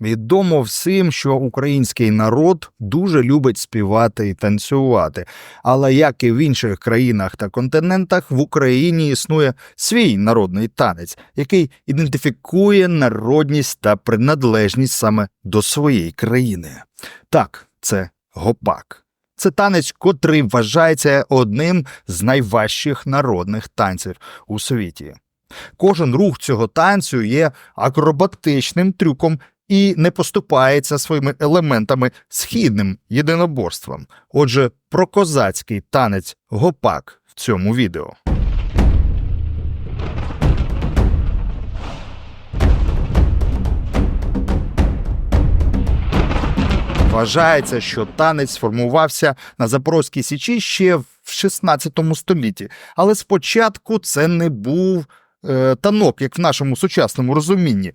Відомо всім, що український народ дуже любить співати і танцювати. Але як і в інших країнах та континентах, в Україні існує свій народний танець, який ідентифікує народність та приналежність саме до своєї країни. Так, це гопак. Це танець, котрий вважається одним з найважчих народних танців у світі. Кожен рух цього танцю є акробатичним трюком і не поступається своїми елементами східним єдиноборством. Отже, про козацький танець гопак в цьому відео. Вважається, що танець сформувався на Запорозькій Січі ще в 16 столітті, але спочатку це не був е, танок, як в нашому сучасному розумінні.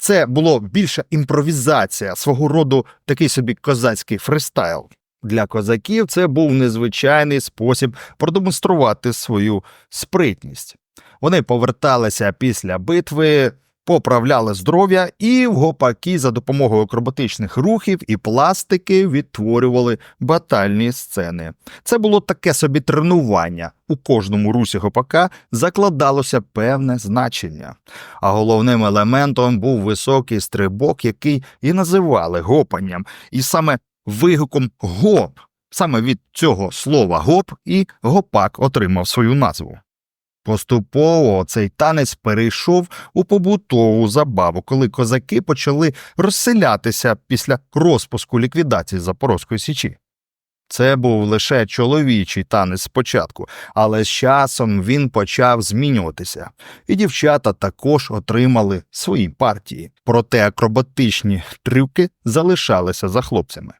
Це було більше імпровізація, свого роду такий собі козацький фристайл. Для козаків це був незвичайний спосіб продемонструвати свою спритність. Вони поверталися після битви, поправляли здоров'я і в гопаки за допомогою акробатичних рухів і пластики відтворювали батальні сцени. Це було таке собі тренування. У кожному русі гопака закладалося певне значення. А головним елементом був високий стрибок, який і називали гопанням. І саме вигуком гоп, саме від цього слова гоп, і гопак отримав свою назву. Поступово цей танець перейшов у побутову забаву, коли козаки почали розселятися після розпуску ліквідації Запорозької січі. Це був лише чоловічий танець спочатку, але з часом він почав змінюватися, і дівчата також отримали свої партії, проте акробатичні трюки залишалися за хлопцями.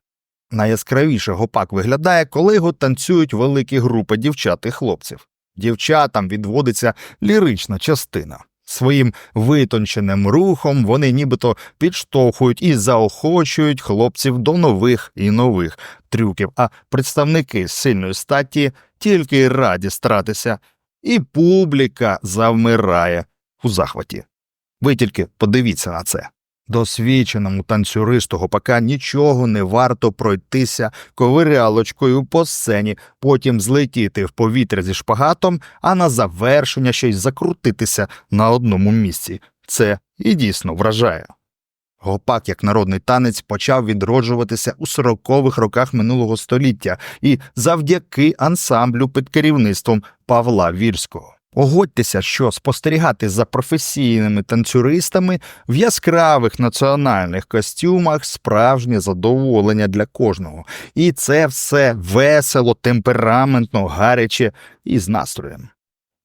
Найяскравіше гопак виглядає, коли його танцюють великі групи дівчат і хлопців. Дівчатам відводиться лірична частина. Своїм витонченим рухом вони нібито підштовхують і заохочують хлопців до нових і нових трюків, а представники сильної статі тільки раді стратися, і публіка завмирає у захваті. Ви тільки подивіться на це. Досвідченому танцюристу гопака нічого не варто пройтися ковирялочкою по сцені, потім злетіти в повітря зі шпагатом, а на завершення ще й закрутитися на одному місці. Це і дійсно вражає. Гопак, як народний танець, почав відроджуватися у 40-х роках минулого століття і завдяки ансамблю під керівництвом Павла Вірського. Погодьтеся, що спостерігати за професійними танцюристами в яскравих національних костюмах справжнє задоволення для кожного. І це все весело, темпераментно, гаряче і з настроєм.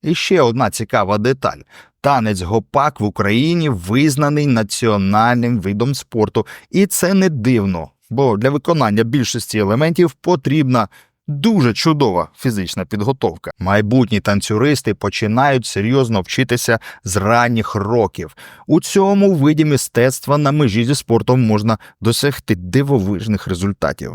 І ще одна цікава деталь. Танець гопак в Україні визнаний національним видом спорту, і це не дивно, бо для виконання більшості елементів потрібна дуже чудова фізична підготовка. Майбутні танцюристи починають серйозно вчитися з ранніх років. У цьому виді мистецтва на межі зі спортом можна досягти дивовижних результатів.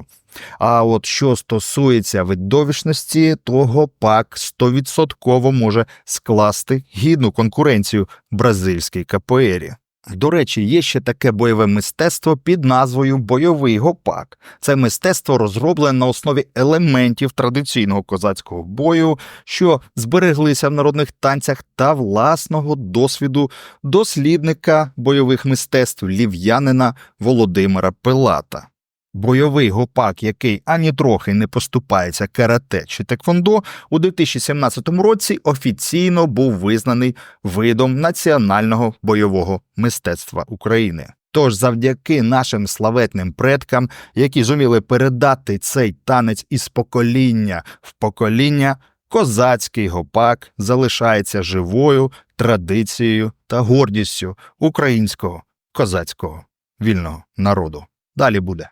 А от що стосується видовищності, то гопак стовідсотково може скласти гідну конкуренцію бразильській капоері. До речі, є ще таке бойове мистецтво під назвою бойовий гопак. Це мистецтво розроблене на основі елементів традиційного козацького бою, що збереглися в народних танцях та власного досвіду дослідника бойових мистецтв лів'янина Володимира Пилата. Бойовий гопак, який ані трохи не поступається карате чи теквондо, у 2017 році офіційно був визнаний видом національного бойового мистецтва України. Тож, завдяки нашим славетним предкам, які зуміли передати цей танець із покоління в покоління, козацький гопак залишається живою традицією та гордістю українського козацького вільного народу. Далі буде.